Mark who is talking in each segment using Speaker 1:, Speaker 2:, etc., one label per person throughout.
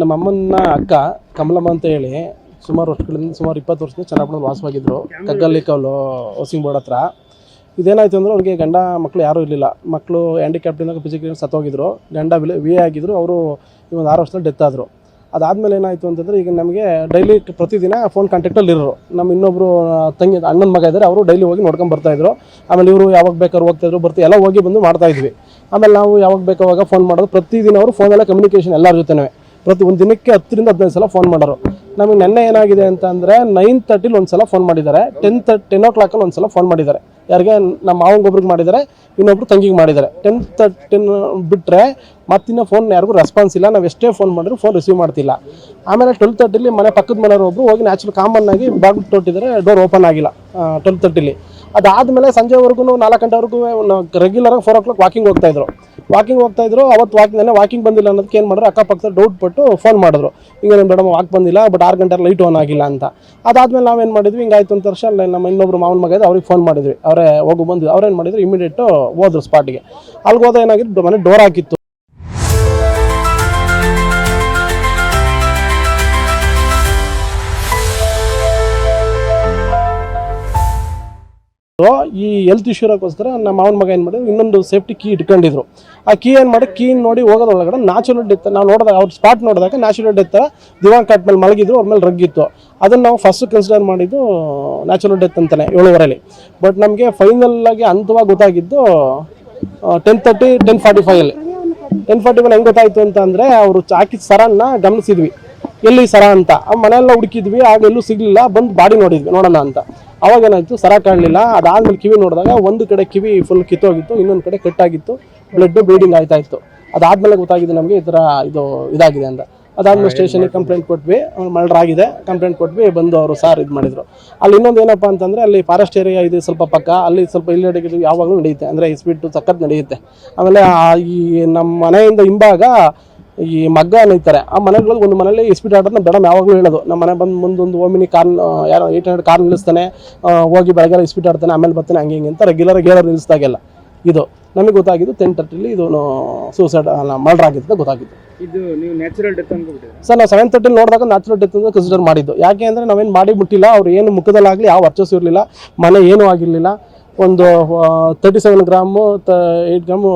Speaker 1: ನಮ್ಮ ಅಮ್ಮನ ಅಕ್ಕ ಕಮಲಮ್ಮ ಅಂತ ಹೇಳಿ ಸುಮಾರು ವರ್ಷಗಳಿಂದ ಸುಮಾರು ಇಪ್ಪತ್ತು ವರ್ಷದಿಂದ ಚೆನ್ನಾಗಿ ವಾಸವಾಗಿದ್ದರು ಕಗ್ಗಲ್ಲಿ ಕಲ್ಲು ಹೌಸಿಂಗ್ ಬೋರ್ಡ್ ಹತ್ರ. ಇದೇನಾಯಿತು ಅಂದ್ರೆ ಅವ್ರಿಗೆ ಗಂಡ ಮಕ್ಕಳು ಯಾರೂ ಇರಲಿಲ್ಲ. ಮಕ್ಕಳು ಹ್ಯಾಂಡಿಕ್ಯಾಪ್ಟಿಂದ ಫಿಸಿಕಲಿ ಸತ್ತೋಗಿದ್ರು. ಗಂಡ ವಿಲೆ ವಿ ಆಗಿದ್ರು. ಅವರು ಒಂದು ಆರು ವರ್ಷದಲ್ಲಿ ಡೆತ್ ಆದರು. ಅದಾದಮೇಲೆ ಏನಾಯಿತು ಅಂತಂದರೆ ಈಗ ನಮಗೆ ಡೈಲಿ ಪ್ರತಿದಿನ ಫೋನ್ ಕಾಂಟ್ಯಾಕ್ಟಲ್ಲಿ ಇರೋರು. ನಮ್ಮ ಇನ್ನೊಬ್ಬರು ತಂಗಿ, ಅಣ್ಣನ ಮಗ ಇದ್ದಾರೆ ಅವರು ಡೈಲಿ ಹೋಗಿ ನೋಡ್ಕೊಂಡು ಬರ್ತಾಯಿದ್ರು ಆಮೇಲೆ ಇವರು ಯಾವಾಗ ಬೇಕಾದ್ರು ಹೋಗ್ತಾಯಿದ್ರು ಬರ್ತಾ ಎಲ್ಲ ಹೋಗಿ ಬಂದು ಮಾಡ್ತಾಯಿದ್ವಿ ಆಮೇಲೆ ನಾವು ಯಾವಾಗ ಬೇಕಾವಾಗ ಫೋನ್ ಮಾಡೋದು. ಪ್ರತಿದಿನ ಅವರು ಫೋನೆಲ್ಲ ಕಮ್ಯುನಿಕೇಷನ್ ಎಲ್ಲರ ಜೊತೆನೇ. ಪ್ರತಿ ಒಂದು ದಿನಕ್ಕೆ ಹತ್ತರಿಂದ ಹದಿನೈದು ಸಲ ಫೋನ್ ಮಾಡೋರು. ನಮಗೆ ನೆನ್ನೆ ಏನಾಗಿದೆ ಅಂತ ಅಂದರೆ ನೈನ್ ತರ್ಟಿಲಿ ಒಂದು ಸಲ ಫೋನ್ ಮಾಡಿದ್ದಾರೆ. ಟೆನ್ ತರ್ ಟೆನ್ ಓ ಕ್ಲಾಕಲ್ಲಿ ಒಂದು ಸಲ ಫೋನ್ ಮಾಡಿದ್ದಾರೆ. ಯಾರಿಗೆ ನಮ್ಮ ಮಾವಂಗೊಬ್ರಿಗೆ ಮಾಡಿದ್ದಾರೆ, ಇನ್ನೊಬ್ರು ತಂಗಿಗೆ ಮಾಡಿದ್ದಾರೆ. ಟೆನ್ ತರ್ ಟೆನ್ ಬಿಟ್ಟರೆ ಮತ್ತಿನ್ನ ಫೋನ್ ಯಾರಿಗೂ ರೆಸ್ಪಾನ್ಸ್ ಇಲ್ಲ. ನಾವು ಎಷ್ಟೇ ಫೋನ್ ಮಾಡಿದ್ರು ಫೋನ್ ರಿಸೀವ್ ಮಾಡ್ತಿಲ್ಲ. ಆಮೇಲೆ ಟ್ವೆಲ್ ತರ್ಟಿಲಿ ಮನೆ ಪಕ್ಕದ ಮನೆಯವರು ಒಬ್ಬರು ಹೋಗಿ ನ್ಯಾಚುರಲ್ ಕಾಮನ್ ಆಗಿ ಬಾಗಿಲು ತೊಟ್ಟಿದ್ದಾರೆ ಡೋರ್ ಓಪನ್ ಆಗಿಲ್ಲ ಟ್ವೆಲ್ ತರ್ಟಿಲಿ ಅದಾದಮೇಲೆ ಸಂಜೆವರೆಗೂ ನಾಲ್ಕು ಗಂಟೆವರೆಗೂ ರೆಗ್ಯುಲರಾಗಿ ಫೋರ್ ಓ ಕ್ಲಾಕ್ ವಾಕಿಂಗ್ ಹೋಗ್ತಾ ಇದ್ರು. ವಾಕಿಂಗ್ ಹೋಗ್ತಾ ಇದ್ರು, ಅವತ್ತು ವಾಕಿಂಗ್ ವಾಕಿಂಗ್ ಬಂದಿಲ್ಲ ಅನ್ನೋದಕ್ಕೆ ಏನು ಮಾಡಿದ್ರು ಅಕ್ಕಪಕ್ಕ ಡೌಟ್ ಪಟ್ಟು ಫೋನ್ ಮಾಡಿದ್ರು. ಈಗ ನಿಮ್ಮ ಮೇಡಮ್ ವಾಕ್ ಬಂದಿಲ್ಲ ಬಟ್ ಆರು ಗಂಟೆ ಲೈಟ್ ಆನ್ ಆಗಿಲ್ಲ ಅಂತ. ಅದಾದ್ಮೇಲೆ ನಾವೇನು ಮಾಡಿದ್ವಿ ಹಿಂಗಾಯ್ತು ಅಂತ ಅಲ್ಲಿ ನಮ್ಮ ಇನ್ನೊಬ್ರು ಮಾವನ ಮಗ ಇದೆ, ಅವ್ರಿಗೆ ಫೋನ್ ಮಾಡಿದ್ವಿ. ಅವರೇ ಹೋಗು ಬಂದು ಅವ್ರೇನು ಮಾಡಿದ್ರು ಇಮಿಡಿಯೇಟು ಹೋದ್ರು ಸ್ಪಾಟಿಗೆ ಅಲ್ಲಿಗೆ ಹೋದ ಏನಾಗಿತ್ತು, ಮನೆ ಡೋರ್ ಹಾಕಿತ್ತು. ಈ ಹೆಲ್ತ್ ಇಶ್ಯೂ ಇರೋಕ್ಕೋಸ್ಕರ ನಮ್ಮ ಮಾವನ ಮಗ ಏನು ಮಾಡಿದ್ರು, ಇನ್ನೊಂದು ಸೇಫ್ಟಿ ಕೀ ಇಟ್ಕೊಂಡಿದ್ರು. ಆ ಕೀ ಏನು ಮಾಡಿ ಕೀ ನೋಡಿ ಹೋಗೋದ್ರೊಳಗಡೆ ನ್ಯಾಚುರಲ್ ಡೆತ್ ನಾವು ನೋಡಿದಾಗ, ಅವ್ರ ಸ್ಪಾಟ್ ನೋಡಿದಾಗ ನ್ಯಾಚುರಲ್ ಡೆತ್ ದಿವಾಂಗ್ ಕಾಟ್ ಮೇಲೆ ಮಲಗಿದ್ರು, ಅವ್ರ ಮೇಲೆ ರಗ್ಗಿತ್ತು ಅದನ್ನು ನಾವು ಫಸ್ಟ್ ಕನ್ಸಿಡರ್ ಮಾಡಿದ್ದು ನ್ಯಾಚುರಲ್ ಡೆತ್ ಅಂತಲೇ ಏಳುವರೆಯಲ್ಲಿ ಬಟ್ ನಮಗೆ ಫೈನಲ್ ಆಗಿ ಗೊತ್ತಾಗಿದ್ದು ಟೆನ್ ತರ್ಟಿ ಟೆನ್ ಫಾರ್ಟಿ ಫೈವಲ್ಲಿ ಟೆನ್ ಫಾರ್ಟಿ ಫೈವ್ ಹೆಂಗೆ ಗೊತ್ತಾಯಿತು ಅಂತ ಅಂದರೆ, ಅವರು ಹಾಕಿದ ಸರನ್ನ ಗಮನಿಸಿದ್ವಿ. ಎಲ್ಲಿ ಸರ ಅಂತ? ಆ ಮನೆಯೆಲ್ಲ ಹುಡುಕಿದ್ವಿ, ಆಗ ಎಲ್ಲೂ ಸಿಗಲಿಲ್ಲ, ಬಂದು ಬಾಡಿ ನೋಡಿದ್ವಿ, ನೋಡೋಣ ಅಂತ. ಅವಾಗ ಏನಾಯಿತು? ಸರ ಕಾಣಲಿಲ್ಲ. ಅದಾದ್ಮೇಲೆ ಕಿವಿ ನೋಡಿದಾಗ ಒಂದು ಕಡೆ ಕಿವಿ ಫುಲ್ ಕಿತ್ತೋಗಿತ್ತು ಇನ್ನೊಂದು ಕಡೆ ಕಟ್ಟಾಗಿತ್ತು. ಬ್ಲಡ್ ಬ್ಲೀಡಿಂಗ್ ಆಯ್ತಾ ಇತ್ತು ಅದಾದ್ಮೇಲೆ ಗೊತ್ತಾಗಿದೆ ನಮಗೆ ಈ ಥರ ಇದು ಇದಾಗಿದೆ ಅಂತ. ಅದಾದ್ಮೇಲೆ ಸ್ಟೇಷನಿಗೆ ಕಂಪ್ಲೇಂಟ್ ಕೊಟ್ವಿ. ಮರ್ಡರ್ ಆಗಿದೆ. ಕಂಪ್ಲೇಂಟ್ ಕೊಟ್ವಿ. ಬಂದು ಅವರು ಸಾರ್ ಇದು ಮಾಡಿದ್ರು. ಅಲ್ಲಿ ಇನ್ನೊಂದು ಏನಪ್ಪ ಅಂತಂದ್ರೆ ಅಲ್ಲಿ ಫಾರೆಸ್ಟ್ ಏರಿಯಾ ಇದೆ ಸ್ವಲ್ಪ ಪಕ್ಕ. ಅಲ್ಲಿ ಸ್ವಲ್ಪ ಇಲ್ಲಿ ನಡೆಯೋದು ಯಾವಾಗಲೂ ನಡೆಯುತ್ತೆ ಅಂದರೆ ಸ್ಪೀಡ್ ಸಖತ್ ನಡೆಯುತ್ತೆ ಆಮೇಲೆ ಆ ಈ ನಮ್ಮ ಮನೆಯಿಂದ ಹಿಂಭಾಗ ಈ ಮಗ್ಗ ಅನ್ನೈತಾರೆ ಆ ಮನೆಗಳಲ್ಲಿ ಒಂದು ಮನೇಲಿ ಸ್ಪೀಡ್ ಆಡೋದನ್ನ ಮೇಡಮ್ ಯಾವಾಗಲೂ ಹೇಳೋದು. ನಮ್ಮ ಮನೆ ಬಂದು ಮುಂದೊಂದು ಓಮಿನಿ ಕಾರ್ ಯಾರೋ ಏಟ್ ಹಂಡ್ರೆಡ್ ಕಾರ್ ನಿಲ್ಲಿಸ್ತಾನೆ ಹೋಗಿ ಬೆಳಗ್ಗೆ ಸ್ಪೀಡ್ ಆಡ್ತಾನೆ ಆಮೇಲೆ ಬರ್ತಾನೆ ಹಂಗೆ ಹಿಂಗೆ ಅಂತ ರೆಗ್ಯುಲರ್ ಗೇರ್ ನಿಲ್ಲಿಸ್ದಾಗೆಲ್ಲ. ಇದು ನಮಗೆ ಗೊತ್ತಾಗಿದ್ದು ಟೆನ್ ತರ್ಟಿಲಿ ಇದು ಸೂಸೈಡ್ ಮರ್ಡರ್ ಆಗಿದ್ದು ಅಂತ ಗೊತ್ತಾಗಿದ್ದು.
Speaker 2: ಇದು ನೀವು ನ್ಯಾಚುರಲ್ ಡೆತ್ ಅನ್ಕೋಬಿಟ್ಟಿದ್ರೆ
Speaker 1: ಸರ್ ನಾವು ಸೆವೆನ್ ತರ್ಟಿಲಿ ನೋಡಿದಾಗ ನ್ಯಾಚುರಲ್ ಡೆತ್ ಅಂತ ಕನ್ಸಿಡರ್ ಮಾಡಿದ್ದು. ಯಾಕೆ ಅಂದರೆ ನಾವೇನು ಮಾಡಿ ಮುಟ್ಟಿಲ್ಲ ಅವ್ರು ಏನು ಮುಖದಲ್ಲಾಗಲಿ ಯಾವ ವರ್ಚಸ್ಸು ಇರಲಿಲ್ಲ ಮನೆ ಏನೂ ಆಗಿರಲಿಲ್ಲ. ಒಂದು ತರ್ಟಿ ಸೆವೆನ್ ಗ್ರಾಮು ತ ಏಯ್ಟ್ ಗ್ರಾಮು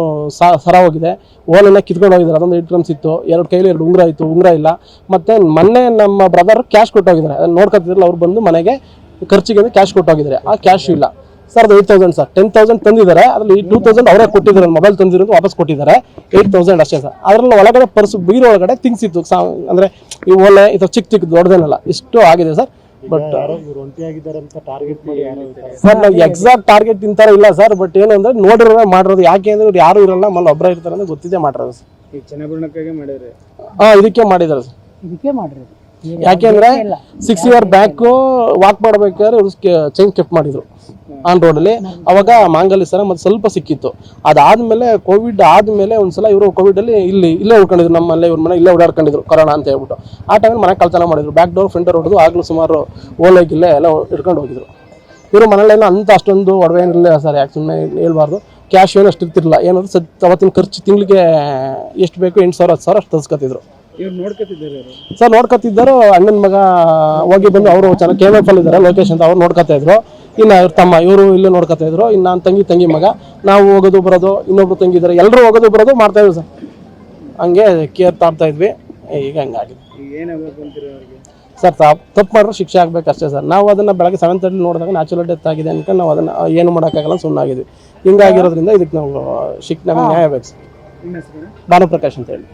Speaker 1: ಸರ ಹೋಗಿದೆ. ಓನನ್ನು ಕಿತ್ಕೊಂಡು ಹೋಗಿದ್ದಾರೆ. ಅದೊಂದು ಏಯ್ಟ್ ಗ್ರಾಮ್ಸ್ ಇತ್ತು. ಎರಡು ಕೈಲಿ ಎರಡು ಉಂಗುರ ಇತ್ತು. ಉಂಗುರ ಇಲ್ಲ. ಮತ್ತು ಮೊನ್ನೆ ನಮ್ಮ ಬ್ರದರ್ ಕ್ಯಾಶ್ ಕೊಟ್ಟೋಗಿದ್ದಾರೆ. ಅದನ್ನು ನೋಡ್ಕೊತಿದ್ರಲ್ಲ, ಅವ್ರು ಬಂದು ಮನೆಗೆ ಖರ್ಚಿಗೆ ಕ್ಯಾಶ್ ಕೊಟ್ಟೋಗಿದ್ದಾರೆ. ಆ ಕ್ಯಾಶ್ ಇಲ್ಲ. ಸರ್, ಅದು eight thousand sir. Ten thousand ತಂದಿದ್ದಾರೆ. ಅದರಲ್ಲಿ ಟೂ ತೌಸಂಡ್ ಅವರೇ ಕೊಟ್ಟಿದ್ದಾರೆ. ಮೊಬೈಲ್ ತಂದಿರೋದು ವಾಪಸ್ ಕೊಟ್ಟಿದ್ದಾರೆ. ಏಯ್ಟ್ ತೌಸಂಡ್ ಅಷ್ಟೇ ಸರ್. ಅದರಲ್ಲಿ ಒಳಗಡೆ ಪರ್ಸು ಬೀರೋ ಒಳಗಡೆ ಇತ್ತು. ಸಾ, ಅಂದರೆ ಈ ಓಲೆ ಇದು ಚಿಕ್ಕ ಚಿಕ್ಕ, ದೊಡ್ಡದೇನಲ್ಲ. ಇಷ್ಟು ಆಗಿದೆ ಸರ್? ಬಟ್ ಸರ್ ನಾವು ಎಕ್ಸಾಕ್ಟ್ ಟಾರ್ಗೆಟ್ ತಿಂತಾರ ಇಲ್ಲ ಸರ್ ಬಟ್ ಏನು ಅಂದ್ರೆ ನೋಡಿರೋ ಮಾಡಿರೋದು. ಯಾಕೆ ಅಂದ್ರೆ ಇವ್ರು ಯಾರು ಇರಲ್ಲ ಮಲ್ಲ ಒಬ್ರೇ ಇರ್ತಾರೆ ಅಂತ ಗೊತ್ತಿದೆ ಮಾಡಿರೋದು ಸರ್ ಹಾಂ ಇದಕ್ಕೆ ಮಾಡಿದಾರೆ ಸರ್
Speaker 3: ಇದಕ್ಕೆ ಮಾಡಿರಿ
Speaker 1: ಯಾಕೆಂದ್ರೆ ಸಿಕ್ಸ್ ಇಯರ್ ಬ್ಯಾಕು ವಾಕ್ ಮಾಡ್ಬೇಕಾದ್ರೆ ಇವ್ರು ಚೈನ್ ಕೆಪ್ ಮಾಡಿದ್ರು. ಆನ್ ರೋಡಲ್ಲಿ ಅವಾಗ ಮಾಂಗಲ್ಯ ಸರ ಮತ್ತೆ ಸ್ವಲ್ಪ ಸಿಕ್ಕಿತ್ತು. ಅದಾದಮೇಲೆ ಕೋವಿಡ್ ಆದ್ಮೇಲೆ ಒಂದ್ಸಲ ಇವರು ಕೋವಿಡ್ ಅಲ್ಲಿ ಇಲ್ಲಿ ಇಲ್ಲೇ ಉಳ್ಕೊಂಡಿದ್ರು. ನಮ್ಮಲ್ಲೇ ಇವ್ರ ಮನೆ ಇಲ್ಲೇ ಓಡಾಡ್ಕೊಂಡಿದ್ರು ಕೊರೋನಾ ಅಂತ ಹೇಳ್ಬಿಟ್ಟು. ಆ ಟೈಮಲ್ಲಿ ಮನೆ ಕಳ್ತನ ಮಾಡಿದ್ರು. ಬ್ಯಾಕ್ ಡೋರ್ ಫ್ರಂಟ್ ಡೋರ್ ಹೊಡೆದು ಆಗಲೂ ಸುಮಾರು ಓಲೆ ಗಿಲ್ಲೆ ಎಲ್ಲ ಇಟ್ಕೊಂಡು ಹೋಗಿದ್ರು. ಇವರು ಮನೇಲೇನೋ ಅಂತ ಅಷ್ಟೊಂದು ಒಡವೆ ಏನಿರಲಿಲ್ಲ ಸರ್ ಯಾಕೆ ಸುಮ್ಮನೆ ಹೇಳ್ಬಾರ್ದು. ಕ್ಯಾಶ್ ಏನು ಅಷ್ಟು ಇರ್ತಿರಲಿಲ್ಲ. ಏನಾದ್ರು ಸತ್ ಅವತ್ತಿನ ಖರ್ಚು ತಿಂಗಳಿಗೆ ಎಷ್ಟು ಬೇಕು? ಎಂಟು ಸಾವಿರ ಹತ್ತು ಸಾವಿರ ಅಷ್ಟು ತರಿಸ್ಕೊತಿದ್ರು. ಸರ್ ನೋಡ್ಕೊತಿದ್ದರು. ಅಣ್ಣನ ಮಗ ಹೋಗಿ ಬಂದು ಅವರು ಚೆನ್ನಾಗಿ ಕೆ ಎಫ್ ಅಲ್ಲಿ ಇದ್ದಾರೆ ಲೋಕೇಶ್ ಅಂತ ಅವ್ರು ನೋಡ್ಕೊತಾ ಇದ್ರು. ಇನ್ನು ಇವ್ರ ತಮ್ಮ, ಇವರು ಇಲ್ಲೇ ನೋಡ್ಕೊತಾ ಇದ್ರು. ಇನ್ನು ನಾನು ತಂಗಿ ತಂಗಿ ಮಗ. ನಾವು ಹೋಗೋದು, ಬರೋದು, ಇನ್ನೊಬ್ರು ತಂಗಿ ಇದ್ದಾರೆ ಎಲ್ಲರೂ ಹೋಗೋದು, ಬರೋದು, ಮಾಡ್ತಾ ಇದ್ವಿ ಸರ್. ಹಂಗೆ ಕೇರ್ ತಾಡ್ತಾ ಇದ್ವಿ. ಈಗ ಹಂಗಾಗಿದೆ ಸರ್ ತಪ್ಪು ಮಾಡಿದ್ರೆ ಶಿಕ್ಷೆ ಆಗಬೇಕು ಅಷ್ಟೇ ಸರ್. ನಾವು ಅದನ್ನು ಬೆಳಗ್ಗೆ ಸೆವೆನ್ ತರ್ಟಿ ನೋಡಿದಾಗ ನ್ಯಾಚುರಲ್ ಡೆತ್ ಆಗಿದೆ ಅನ್ಕೊಂಡು ನಾವು ಅದನ್ನು, ಏನು ಮಾಡೋಕ್ಕಾಗಲ್ಲ ಸುಮ್ಮನಾಗಿದ್ವಿ ಹಿಂಗಾಗಿರೋದ್ರಿಂದ ಇದಕ್ಕೆ ನಾವು ಶಿಕ್ ನಮಗೆ ನ್ಯಾಯ ಬೇಕು ಸರ್. ಭಾನುಪ್ರಕಾಶ್ ಅಂತ ಹೇಳಿ.